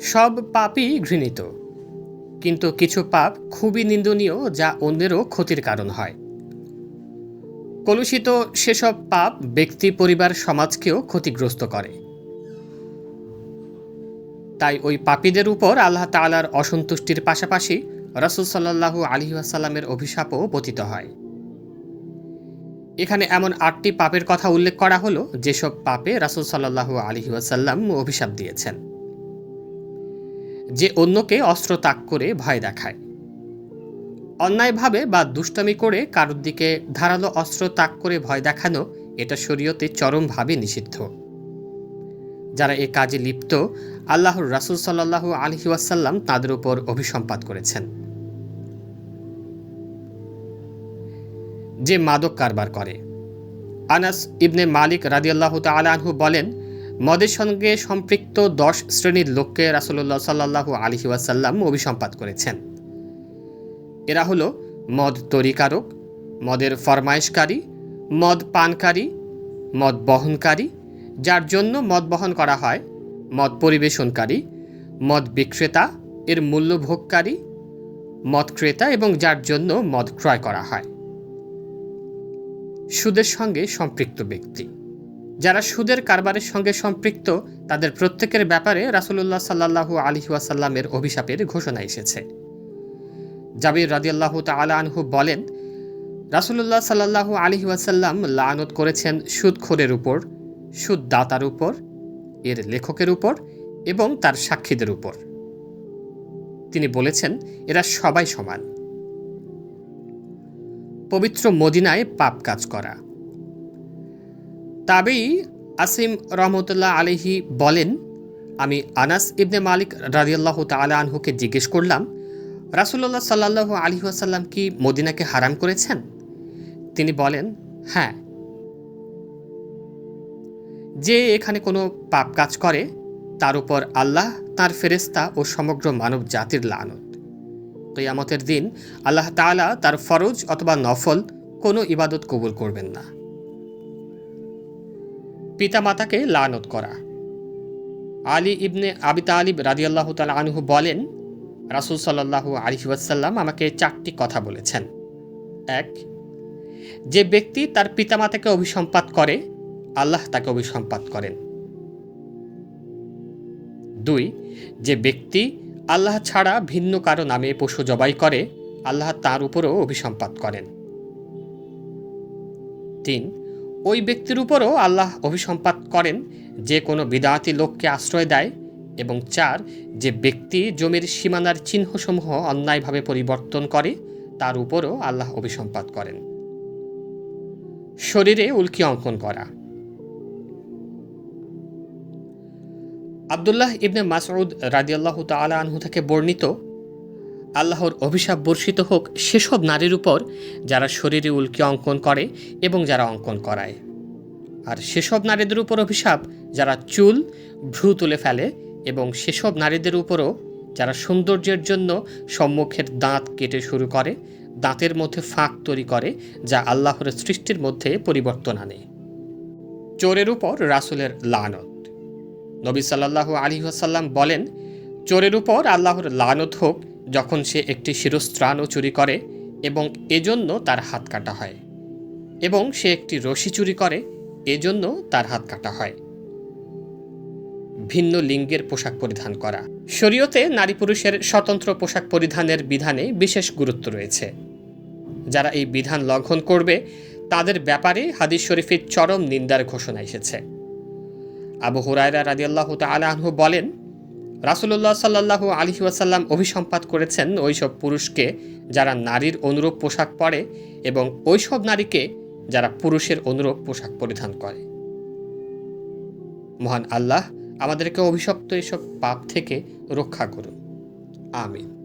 সব পাপই ঘৃণিত। কিন্তু কিছু পাপ খুবই নিন্দনীয় যা অন্যেরও ক্ষতির কারণ হয়। কলুষিত সেসব পাপ ব্যক্তি পরিবার সমাজকেও ক্ষতিগ্রস্ত করে। তাই ওই পাপীদের উপর আল্লাহ তাআলার অসন্তুষ্টির পাশাপাশি রাসূল সাল্লাল্লাহু আলাইহি ওয়াসাল্লামের অভিশাপও পতিত হয়। এখানে এমন আটটি পাপের কথা উল্লেখ করা হলো, যেসব পাপে রাসূল সাল্লাল্লাহু আলাইহি ওয়াসাল্লাম অভিশাপ দিয়েছেন। যে অন্যকে অস্ত্র তাক করে ভয় দেখায়। অন্যায়ভাবে বা দুষ্টামি করে কারোর দিকে ধারালো অস্ত্র তাক করে ভয় দেখানো, এটা শরীয়তে চরমভাবে নিষিদ্ধ। যারা এ কাজে লিপ্ত, আল্লাহর রাসুল সাল্লাহ আলহি ওয়াসাল্লাম তাদের উপর অভিসম্পাত করেছেন। যে মাদক কারবার করে। আনাস ইবনে মালিক রাদিয়াল্লাহ তালাহু বলেন মদের সঙ্গে সম্পৃক্ত দশ শ্রেণির লোককে রাসুল্লাহ সাল্লাহু আলহি ওয়াসাল্লাম অভিসম্পাত করেছেন। এরা হলো মদ তরিকারক, মদের ফরমায়েশকারী, মদ পানকারী, মদ বহনকারী, যার জন্য মদ বহন করা হয়, মদ পরিবেশনকারী, মদ বিক্রেতা, এর মূল্য ভোগকারী মদ ক্রেতা এবং যার জন্য মদ ক্রয় করা হয়। সুদের সঙ্গে সম্পৃক্ত ব্যক্তি। যারা সুদের কারবারের সঙ্গে সম্পৃক্ত, তাদের প্রত্যেকের ব্যাপারে রাসুলুল্লাহ সাল্লাহু আলহি ওয়াসাল্লামের অভিশাপের ঘোষণা এসেছে। জাবির রাদিয়াল্লাহ তালা আনহু বলেন, রাসুলুল্লাহ সাল্লাহু আলহি ওয়াসাল্লাম লানত করেছেন সুদখোরের উপর, সুদদাতার উপর, এর লেখকের উপর এবং তার সাক্ষীদের উপর। তিনি বলেছেন, এরা সবাই সমান। পবিত্র মদিনায় পাপ কাজ করা। তাবেই আসিম রহমতুল্লাহ আলহি বলেন, আমি আনাস ইবনে মালিক রাজিয়াল্লাহ তালা আনহুকে জিজ্ঞেস করলাম রাসুল্লাহ সাল্লাহ আলী আসাল্লাম কি মদিনাকে হারাম করেছেন? তিনি বলেন হ্যাঁ। যে এখানে কোনো পাপ কাজ করে, তার উপর আল্লাহ, তার ফেরেস্তা ও সমগ্র মানব জাতির লানত। কেয়ামতের দিন আল্লাহ তাআলা তার ফরজ অথবা নফল কোনো ইবাদত কবুল করবেন না। পিতামাতাকে লানত করা। আলী ইবনে আবি তালিব রাদিয়াল্লাহ তাল আনহু বলেন, রাসুল সাল্লাহু আলহিউসাল্লাম আমাকে চারটি কথা বলেছেন। এক, যে ব্যক্তি তার পিতামাতাকে অভিসম্পাত করে, আল্লাহ তাকে অভিসম্পাত করেন। দুই, যে ব্যক্তি আল্লাহ ছাড়া ভিন্ন কারও নামে পশু জবাই করে, আল্লাহ তার উপরও অভিসম্পাত করেন। তিন ওই ব্যক্তির উপরও আল্লাহ অভিসম্পাত করেন, যে কোনো বিদাতি লোককে আশ্রয় দেয় এবং চার, যে ব্যক্তি জমির সীমানার চিহ্নসমূহ অন্যায়ভাবে পরিবর্তন করে, তার উপরও আল্লাহ অভিসম্পাত করেন। শরীরে উল্কি অঙ্কন করা। আবদুল্লাহ ইবনে মাসউদ রাদিয়াল্লাহ তালা আনহু থেকে বর্ণিত আল্লাহর অভিশাপ বর্ষিত হোক সেসব নারীর উপর যারা শরীরে উল্কি অঙ্কন করে এবং যারা অঙ্কন করায়। আর সেসব নারীদের উপর অভিশাপ যারা চুল, ভ্রু তুলে ফেলে এবং সেসব নারীদের উপরও যারা সৌন্দর্যের জন্য সম্মুখের দাঁত কেটে শুরু করে, দাঁতের মধ্যে ফাঁক তৈরি করে যা আল্লাহর সৃষ্টির মধ্যে পরিবর্তন আনে। চোরের উপর রাসুলের লানত। নবী সাল্লাহ আলী আসাল্লাম বলেন, চোরের উপর আল্লাহর লানত হোক যখন সে একটি শিরস্ত্রাণও চুরি করে এবং এজন্য তার হাত কাটা হয়। এবং সে একটি রশি চুরি করে, এজন্য তার হাত কাটা হয়। ভিন্ন লিঙ্গের পোশাক পরিধান করা। শরীয়তে নারী পুরুষের স্বতন্ত্র পোশাক পরিধানের বিধানে বিশেষ গুরুত্ব রয়েছে। যারা এই বিধান লঙ্ঘন করবে, তাদের ব্যাপারে হাদিস শরীফের চরম নিন্দার ঘোষণা এসেছে। আবু হুরায়রা রাদিয়াল্লাহ তালাহু বলেন রাসুল্লাহ সাল্লাহ আলহি ওয়াসাল্লাম অভিসম্পাত করেছেন ওইসব পুরুষকে যারা নারীর অনুরূপ পোশাক পরে এবং ওইসব নারীকে যারা পুরুষের অনুরূপ পোশাক পরিধান করে। মহান আল্লাহ আমাদেরকে অভিশপ্ত এসব পাপ থেকে রক্ষা করুন। আমিন।